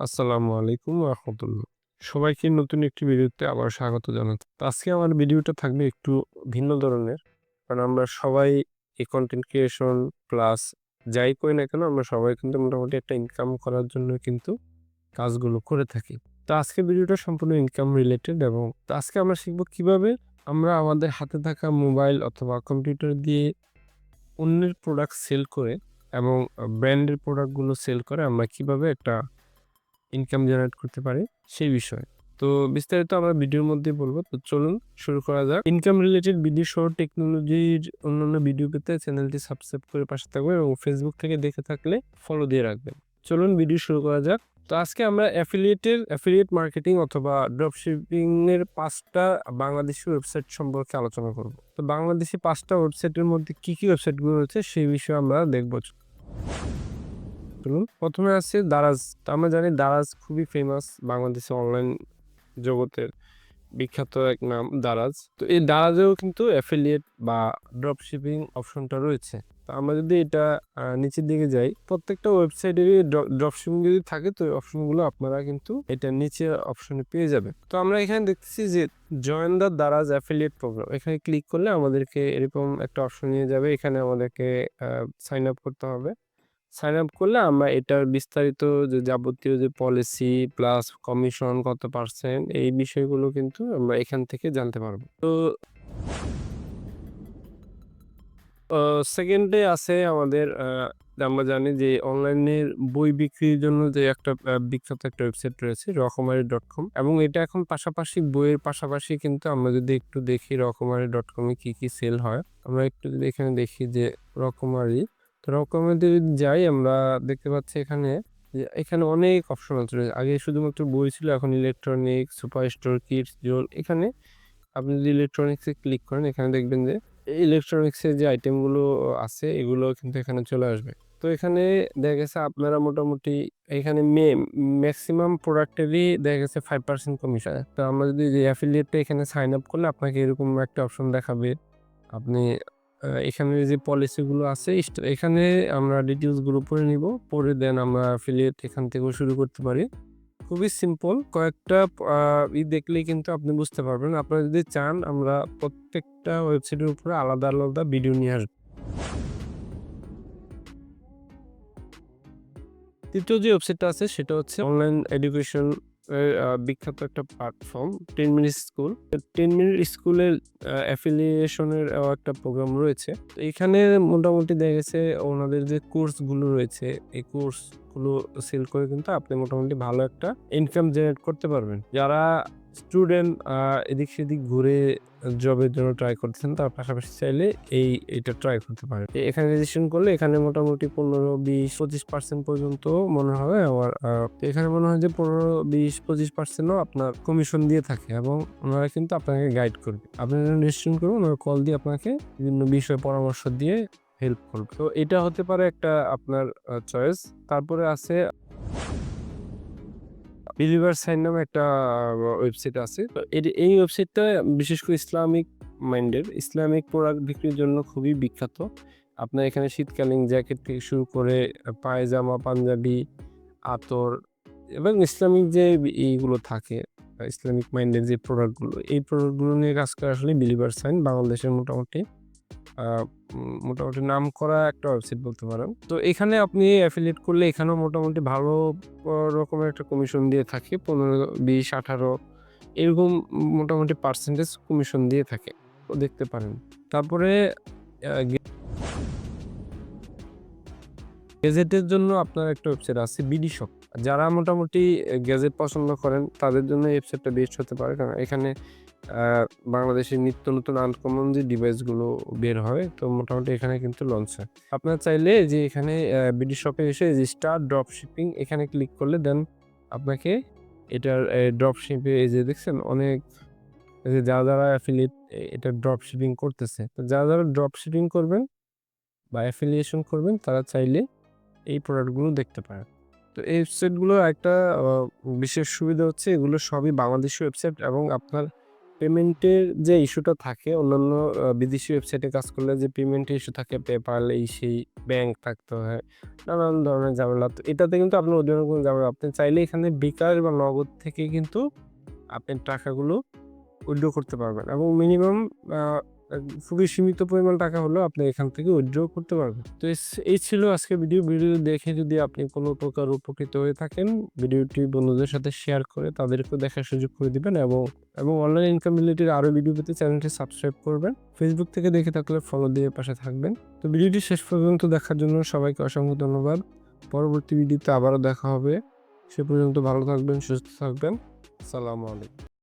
আসসালামু আলাইকুম রহমতুল্লাহ সবাইকে নতুন একটি ভিডিওতে আবার স্বাগত জানাচ্ছি। তো আজকে আমার ভিডিওটা থাকবে একটু ভিন্ন ধরনের। কারণ আমরা সবাই এই কন্টেন্ট ক্রিয়েশন প্লাস যাই করি না কেন, আমরা সবাই কিন্তু মোটামুটি একটা ইনকাম করার জন্য কিন্তু কাজগুলো করে থাকি। তো আজকে ভিডিওটা সম্পূর্ণ ইনকাম রিলেটেড এবং আজকে আমরা শিখব কীভাবে আমরা আমাদের হাতে থাকা মোবাইল অথবা কম্পিউটার দিয়ে অন্যের প্রোডাক্ট সেল করে এবং ব্র্যান্ডের প্রোডাক্টগুলো সেল করে আমরা কীভাবে একটা ইনকাম জেনারেট করতে পারি সেই বিষয়ে। তো বিস্তারিত আমরা ভিডিওর মধ্যে বলব। তো চলুন শুরু করা যাক। ইনকাম রিলেটেড ভিডিও সহ টেকনোলজির অন্যান্য ভিডিও পেতে চ্যানেলটি সাবস্ক্রাইব করে পাশে থাকবেন এবং ফেসবুক থেকে দেখে থাকলে ফলো দিয়ে রাখবেন। চলুন ভিডিও শুরু করা যাক। তো আজকে আমরা অ্যাফিলিয়েটের অ্যাফিলিয়েট মার্কেটিং অথবা ড্রপ শিপিং এর পাঁচটা বাংলাদেশি ওয়েবসাইট সম্পর্কে আলোচনা করব। তো বাংলাদেশি পাঁচটা ওয়েবসাইটের মধ্যে কি কি ওয়েবসাইটগুলো রয়েছে সেই বিষয়ে আমরা দেখব। চলুন প্রথমে আছে দারাজ। আমরা জানি দারাজ খুবই ফেমাস বাংলাদেশে অনলাইন জগতের বিখ্যাত এক নাম দারাজ। তো এই দারাজেও কিন্তু অ্যাফিলিয়েট বা ড্রপ শিপিং অপশনটা রয়েছে। তো আমরা যদি এটা নিচের দিকে যাই, প্রত্যেকটা ওয়েবসাইটেরই ড্রপ শিপিং যদি থাকে, তো অপশনগুলো আপনারা কিন্তু এটা নিচে অপশনে পেয়ে যাবেন। তো আমরা এখানে দেখতেছি যে join the Daraz affiliate program এখানে ক্লিক করলে আমাদেরকে এরকম একটা অপশন নিয়ে যাবে। এখানে আমাদেরকে সাইন আপ করতে হবে। সাইন আপ করলে আমরা এটার বিস্তারিত যে যাবতীয় যে পলিসি প্লাস কমিশন কত পার্সেন্ট এই বিষয়গুলো কিন্তু আমরা এখান থেকে জানতে পারব। তো সেকেন্ডে আছে আমাদের আমরা জানি যে অনলাইনের বই বিক্রির জন্য যে একটা বিখ্যাত একটা ওয়েবসাইট রয়েছে রকমারি ডট কম এবং এটা এখন পাশাপাশি বইয়ের পাশাপাশি কিন্তু আমরা যদি একটু দেখি রকমারি ডট কমে কী কী সেল হয়, আমরা একটু যদি এখানে দেখি যে রকমারি যদি যাই, আমরা দেখতে পাচ্ছি এখানে এখানে অনেক অপশন আছে। আগে শুধুমাত্র বই ছিল, এখন electronic super store kids zone এখানে আপনি যদি ইলেকট্রনিক্সে ক্লিক করেন, এখানে দেখবেন যে ইলেকট্রনিক্সের যে আইটেমগুলো আছে, এগুলো কিন্তু এখানে চলে আসবে। তো এখানে দেখা গেছে আপনারা মোটামুটি এখানে মে ম্যাক্সিমাম প্রোডাক্টেরই দেখা গেছে ফাইভ পার্সেন্ট কমিশন তো আমরা যদি যে অ্যাফিলিয়েটটা এখানে সাইন আপ করলে আপনাকে এরকম একটা অপশন দেখাবে। আপনি এখানে যে পলিসিগুলো আছে এখানে আমরা ডিটেলসগুলো পড়ে নিব পরে দেন আমরা অ্যাফিলিয়েট এখান থেকেও শুরু করতে পারি। খুবই সিম্পল কয়েকটা ই দেখলেই কিন্তু আপনি বুঝতে পারবেন। আপনারা যদি চান, আমরা প্রত্যেকটা ওয়েবসাইটের উপরে আলাদা আলাদা ভিডিও নিয়ে আসব। তৃতীয় যে ওয়েবসাইটটা আছে, সেটা হচ্ছে অনলাইন এডুকেশন বিখ্যাত একটা platform ten minute school. Ten minute স্কুলের অ্যাফিলিয়েশনের একটা প্রোগ্রাম রয়েছে। তো এখানে মোটামুটি দেখা গেছে ওনাদের যে কোর্সগুলো রয়েছে, এই কোর্সগুলো সেল করে কিন্তু আপনি মোটামুটি ভালো একটা ইনকাম জেনারেট করতে পারবেন। যারা স্টুডেন্ট এদিক সেদিক ঘুরে জবের জন্য ট্রাই করতেছেন, তার পাশাপাশি চাইলে এই এটা ট্রাই করতে পারেন। এ- এখানে রেজিস্ট্রেশন করলে এখানে মোটামুটি পনেরো, বিশ, পঁচিশ পার্সেন্ট পর্যন্ত মনে হয় আমার এখানে মনে হয় যে পনেরো, বিশ, পঁচিশ পার্সেন্টও আপনার কমিশন দিয়ে থাকে এবং ওনারা কিন্তু আপনাকে গাইড করবে। আপনি যখন রেজিস্ট্রেশন করবেন, ওনারা কল দিয়ে আপনাকে বিভিন্ন বিষয়ে পরামর্শ দিয়ে হেল্প করবে। তো এটা হতে পারে একটা আপনার চয়েস তারপরে আছে বিলিভার সাইন নামে একটা ওয়েবসাইট আছে। তো এই ওয়েবসাইটটা বিশেষ করে ইসলামিক মাইন্ডের ইসলামিক প্রোডাক্ট বিক্রির জন্য খুবই বিখ্যাত। আপনার এখানে শীতকালীন জ্যাকেট থেকে শুরু করে পায়জামা, পাঞ্জাবি, আতর এবং ইসলামিক যে এইগুলো থাকে ইসলামিক মাইন্ডের যে প্রোডাক্টগুলো এই প্রোডাক্টগুলো নিয়ে কাজ করে আসলে বিলিভার সাইন বাংলাদেশের মোটামুটি। মোটামুটি নাম করা একটা ওয়েবসাইট বলতে পারেন। তো এখানে আপনি অ্যাফিলিয়েট করলে এখানেও মোটামুটি ভালো রকমের একটা কমিশন দিয়ে থাকে, পনেরো, বিশ, আঠারো, এরকম মোটামুটি পার্সেন্টেজ কমিশন দিয়ে থাকে। দেখতে পারেন। তারপরে আহ, গে- গ্যাজেটের জন্য আপনার একটা ওয়েবসাইট আছে বিডি শপ যারা মোটামুটি গ্যাজেট পছন্দ করেন তাদের জন্য ওয়েবসাইটটা বেস্ট হতে পারে। কারণ এখানে বাংলাদেশের নিত্য নতুন আনকমন যে ডিভাইসগুলো বের হয় তো মোটামুটি এখানে কিন্তু লঞ্চ হয়। আপনারা চাইলে যে এখানে বিডি শপে এসে যে স্টার ড্রপ শিপিং এখানে ক্লিক করলে দেন আপনাকে এটার ড্রপ শিপে এই যে দেখছেন অনেক যে যারা যারা অ্যাফিলিয়েট এটা ড্রপ শিপিং করতেছে তো যারা যারা ড্রপ শিপিং করবেন বা অ্যাফিলিয়েশন করবেন তারা চাইলে এই প্রোডাক্টগুলো দেখতে পারেন তো এই ওয়েবসাইটগুলো একটা বিশেষ সুবিধা হচ্ছে এগুলো সবই বাংলাদেশি ওয়েবসাইট এবং আপনার পেমেন্টের যে ইস্যুটা থাকে, অন্যান্য বিদেশি ওয়েবসাইটে কাজ করলে যে পেমেন্টের ইস্যু থাকে, PayPal, এই সেই ব্যাংক থাকতে হয়। নানান ধরনের ঝামেলা। তো এটাতে কিন্তু আপনার ওই কোনো ঝামেলা আপনি চাইলে এখানে বিকাশ বা নগদ থেকে কিন্তু আপনি টাকাগুলো উইড্রো করতে পারবেন এবং মিনিমাম খুবই সীমিত পরিমাণ টাকা হলেও আপনি এখান থেকে উইথড্র করতে পারবেন। তো এই ছিল আজকে ভিডিও। ভিডিও দেখে যদি আপনি কোনো প্রকার উপকৃত হয়ে থাকেন, ভিডিওটি বন্ধুদের সাথে শেয়ার করে তাদেরকেও দেখার সুযোগ করে দিবেন এবং, এবং অনলাইন ইনকাম রিলেটেড আরও ভিডিও পেতে চ্যানেলটি সাবস্ক্রাইব করবেন। ফেসবুক থেকে দেখে থাকলে ফলো দিয়ে পাশে থাকবেন। তো ভিডিওটি শেষ পর্যন্ত দেখার জন্য সবাইকে অসংখ্য ধন্যবাদ। পরবর্তী ভিডিওতে আবারও দেখা হবে। সে পর্যন্ত ভালো থাকবেন, সুস্থ থাকবেন। আসসালামু আলাইকুম।